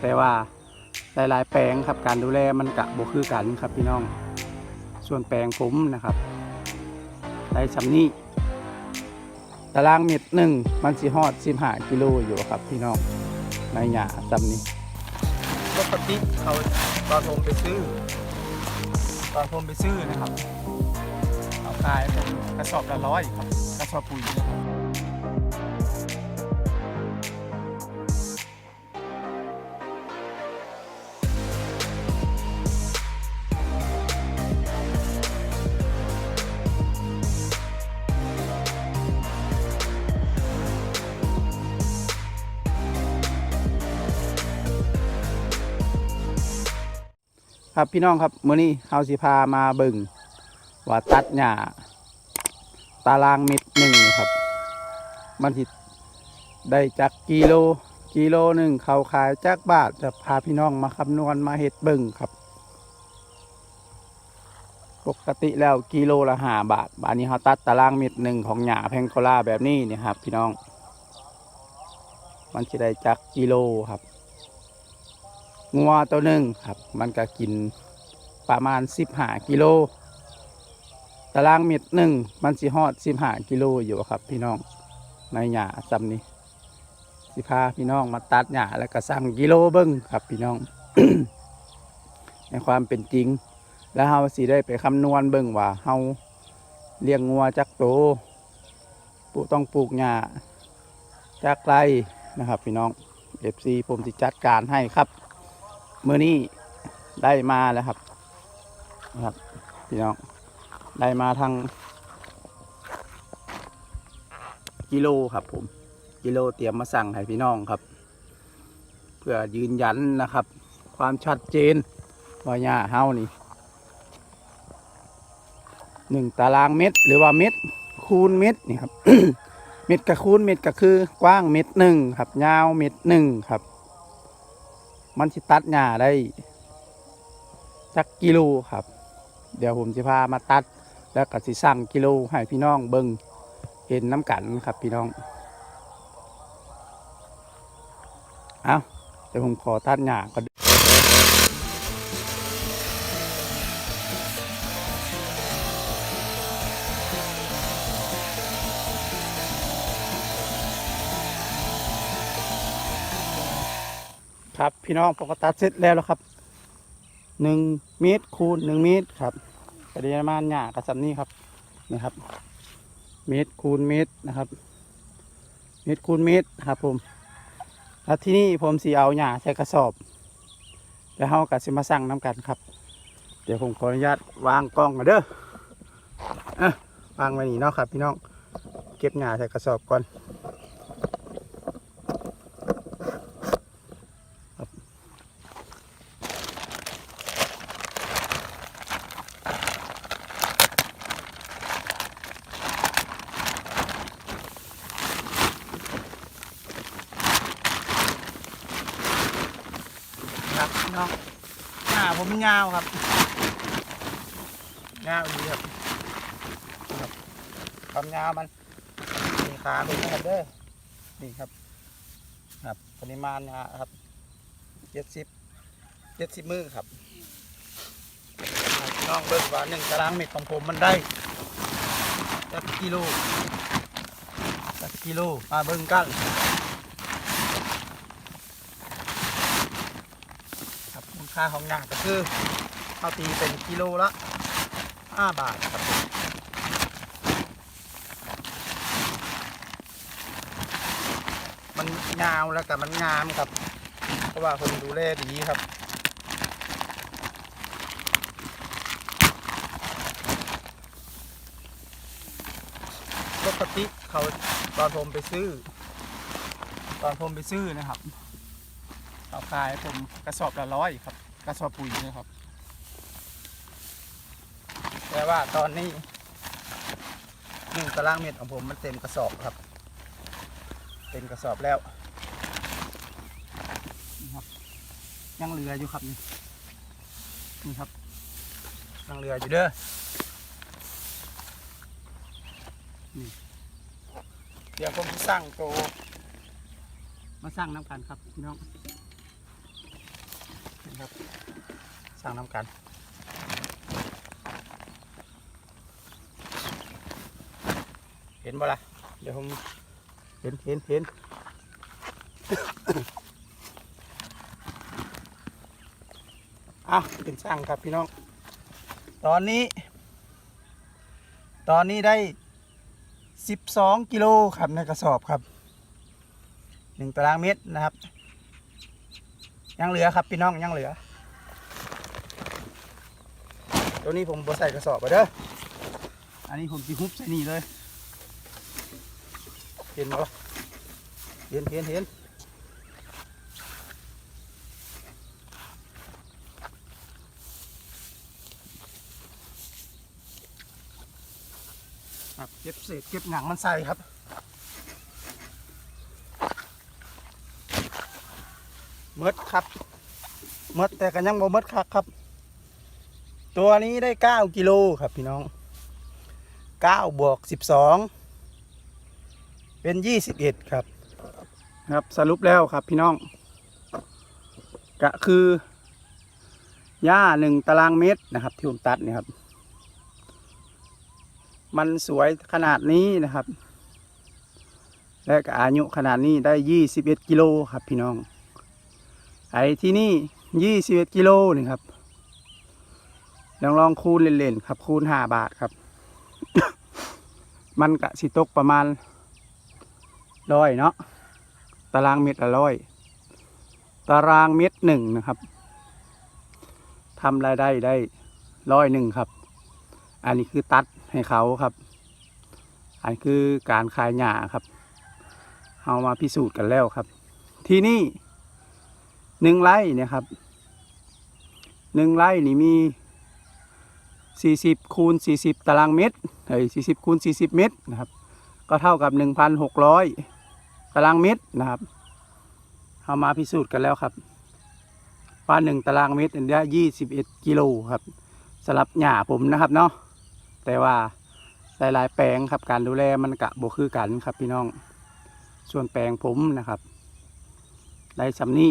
แต่ว่าหลายๆ แปลงครับการดูแลมันกะบ่คือกันครับพี่น้อง ส่วนแปลงผมนะครับได้สำนี้ตารางเม็ดหนึ่งมันสิฮอด15กิโลอยู่ครับพี่น้องในหญ้าสำนี้ปกติเขาตอนผมไปซื้อตอนผมไปซื้อนะครับ เอาขายเป็นกระสอบละร้อยครับกระสอบปุ๋ยนะครับ ครับพี่น้องครับมื้อนี้เฮาสิพามาเบิ่งว่าตัดหญ้าตารางเม็ดหนึ่งครับ มันสิได้จักกิโลกิโลหนึ่งเขาขายจักบาทจะพาพี่น้องมาคำนวณมาเฮ็ดเบิ่งครับ ปกติแล้วกิโลละห้าบาทบานนี้เขาตัดตารางเม็ดหนึ่งของหญ้าแพงโกลาแบบนี้เนี่ยครับ พี่น้อง มันจะได้จักกิโลครับ งัวตัวหนึ่งครับ มันก็กินประมาณสิบห้ากิโลตารางเม็ดหนึ่งมันสิฮอดสิบห้ากิโลอยู่ครับ พี่น้องในหญ้าซ้ำนี้สิพาพี่น้องมาตัดหญ้าแล้วก็สั่งกิโลเบิ้งครับ พี่น้อง ในความเป็นจริง แล้วเฮาสิได้ไปคำนวณเบิ่งว่าเฮาเลี้ยงงัวจักโตปลูกต้องปลูกหญ้าจักไรนะครับ พี่น้อง FC ผมสิจัดการให้ครับ มื่อนี้ได้มาแล้วครับนะครับ พี่น้อง ได้มาทางกิโลครับ ผม กิโลเตรียมมาสั่งให้พี่น้องครับ เพื่อยืนยันนะครับ ความชัดเจนว่าหญ้าเฮานี่หนึ่งตารางเมตร หรือว่าเมตร คูณเมตรนี่ครับ เม็ดกับคูณเม็ดก็คือกว้างเม็ดหนึ่งครับ ยาวเม็ดหนึ่งครับ มันสิตัดหญ้าได้จักกิโลครับ เดี๋ยวผมจะพามาตัด แล้วก็สิสั่งกิโลให้พี่น้องเบิ้งเห็นน้ำกันครับพี่น้อง เอาเดี๋ยวผมขอตัดหญ้าก่อน ครับพี่น้องผมก็ตัดเสร็จแล้วแล้วครับหนึ่งเมตรคูณหนึ่งเมตรครับปริมาณหญ้ากระสับนี้ครับนี่ครับ เมตรคูณเมตรนะครับ เมตรคูณเมตรครับผมแล้วที่นี่ผมสีเอาหญ้าใส่กระสอบ แล้วเฮากับสิมาสั่งน้ำกันครับ เดี๋ยวผมขออนุญาตวางกล้องก่อนเด้ออะวางไว้นี่เนาะครับ พี่น้องเก็บหญ้าใส่กระสอบก่อน ครับพี่น้องหน้าผมยาวครับยาวดีครับครับความยาวมันมีขาเป็นนะครับเด้อนี่ครับ ครับปริมาณนะครับเจ็ดสิบเจ็ดสิบมือครับน้องเบิ่งว่าหนึ่งตารางเมตรของผมมันได้จักกิโลจักกิโลมาเบิ่งกัน ค่าของหนังก็คือเอาตีเป็นกิโลละ5บาทครับมันยาวแล้วก็มันงามครับ เพราะว่าคนดูแลดีครับปกติเขาตอนผมไปซื้อ ตอนผมไปซื้อนะครับ เอาขายผมกระสอบละร้อยครับ กระสอบปุ๋ยนะครับ แต่ว่าตอนนี้หนึ่งตารางเมตรของผมมันเต็มกระสอบครับ เต็มกระสอบแล้วนี่ครับยังเหลืออยู่ครับนี่นี่ครับยังเหลืออยู่เด้อนี่เดี๋ยวผมจะสั่งโตวมาสั่งน้ำกันครับพี่น้อง ครับสร้างน้ำกันเห็นบ่ล่ะเดี๋ยวผมเห็นเห็นเห็นอะเป็นสร้างครับพี่น้อง ตอนนี้ ตอนนี้ได้ 12 กิโลครับในกระสอบครับ 1 ตารางเมตรนะครับ ยังเหลือครับพี่น้องยังเหลือ ตัวนี้ผมบใส่กระสอบไปเด้ออันนี้ผมสิฮุบใส่นี่เลยเห็นบ่เห็นเห็นเห็นเก็บเศษเก็บหนังมันใส่ครับ เมดครับเมดแต่กันยังบ่เมดคักครับ ตัวนี้ได้เก้ากิโลครับพี่น้องเก้าบวกสิบสองเป็นยี่สิบเอ็ดครับ ครับสรุปแล้วครับพี่น้อง ก็คือหญ้าหนึ่งตารางเมตรนะครับ ที่ผมตัดเนี่ยครับ มันสวยขนาดนี้นะครับ และก็อายุขนาดนี้ได้ยี่สิบเอ็ดกิโลครับพี่น้อง ไอ้ที่นี่ยี่สิบเอ็ดกิโลนี่ครับลองลองคูณเล่นๆครับ คูณห้าบาทครับ มันกะสิตกประมาณร้อยเนาะตารางเมตรละร้อยตารางเมตรหนึ่งนะครับทำรายได้ได้ร้อยหนึ่งครับ อันนี้คือตัดให้เขาครับ อันคือการขายหญ้าครับเอามาพิสูจน์กันแล้วครับ ที่นี่ หนึ่งไร่เนี่ยครับหนึ่งไร่นี่มี40คูณ40ตารางเมตรเฮ้ย40คูณ40เมตรนะครับ ก็เท่ากับ1,600ตารางเมตรนะครับเอามาพิสูจน์กันแล้วครับว่า1ตารางเมตรอันนี้ย21กิโลครับสำหรับหญ้าผมนะครับเนาะแต่ว่าหลายๆ แปลงครับการดูแลมันกะบ่คือกันครับพี่น้อง ส่วนแปลงผมนะครับได้สำนี้